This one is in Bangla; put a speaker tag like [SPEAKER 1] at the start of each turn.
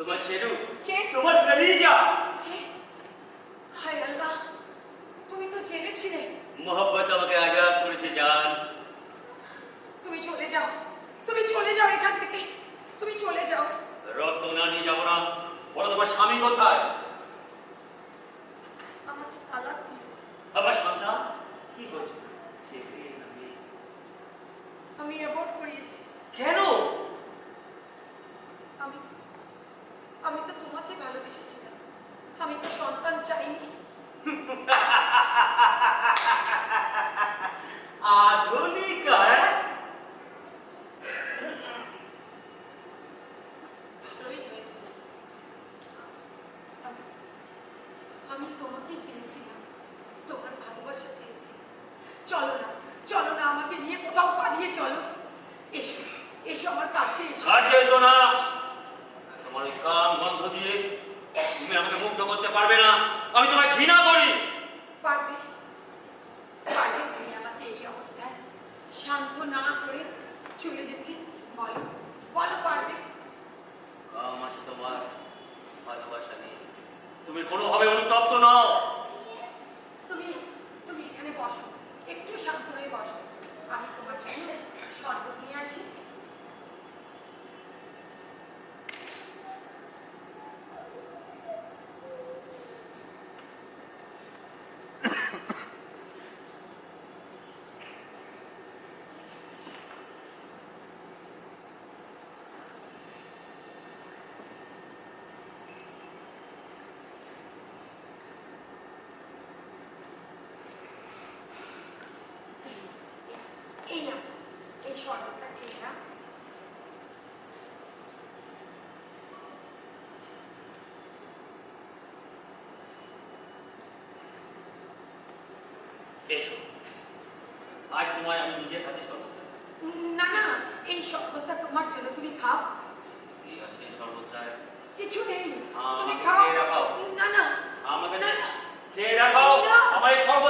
[SPEAKER 1] তোমার শেরু
[SPEAKER 2] কে?
[SPEAKER 1] তোমার কলিজা।
[SPEAKER 2] হায় আল্লাহ তুমি তো জেলে ছিলে।
[SPEAKER 1] মোহব্বত আমাকে আজাদ করেছে জান।
[SPEAKER 2] তুমি চলে যাও তুমি চলে যাও এখান থেকে। তুমি চলে যাও।
[SPEAKER 1] রক্ত না নিয়ে যাব না। বলো তোমার স্বামী কোথায়? আবার সন্তান? কি হয়েছে?
[SPEAKER 2] আমি অ্যাবর্ট করিয়েছি
[SPEAKER 1] কেন
[SPEAKER 2] আমি আমি তো তোমাকে ভালোবেসেছিলাম আমি তো সন্তান চাইনি
[SPEAKER 1] আধুনিক হ্যাঁ?
[SPEAKER 2] ভালোই হয়েছে আমি- আমি তোমাকে চেয়েছিলাম তোমার ভালোবাসা চেয়েছিলাম। চলো না চলো না আমাকে নিয়ে কোথাও পালিয়ে চলো। এসো এসো আমার কাছে এসো।
[SPEAKER 1] কাছে এসো না। তোমার ওই কান বন্ধ দিয়ে তুমি আমাকে মুগ্ধ করতে পারবে না। আমি তোমায় ঘৃণা করি।
[SPEAKER 2] পারবে? পারবে তুমি আমাকে এই অবস্থায় শান্ত না করে চলে যেতে? বলো বলো পারবে
[SPEAKER 1] আমার আছে তোমার ভালোবাসা নেই তুমি কোনোভাবে অনুতপ্ত নও
[SPEAKER 2] তুমি তুমি এখানে বসো একটু শান্ত হয়ে বসো আমি তোমার জন্য শরবত নিয়ে আসি এই না এই শরবতটা না
[SPEAKER 1] এসো। আজ তোমায় আমি নিজের হাতে শরবত।
[SPEAKER 2] না না এই শরবতটা তোমার জন্য তুমি খাও।
[SPEAKER 1] এই আছে এই শরবতটায়
[SPEAKER 2] কিছু নেই। তুমি খাও। না না।
[SPEAKER 1] আমাকে। খেয়ে রাখাও। আমার এই শরবতটা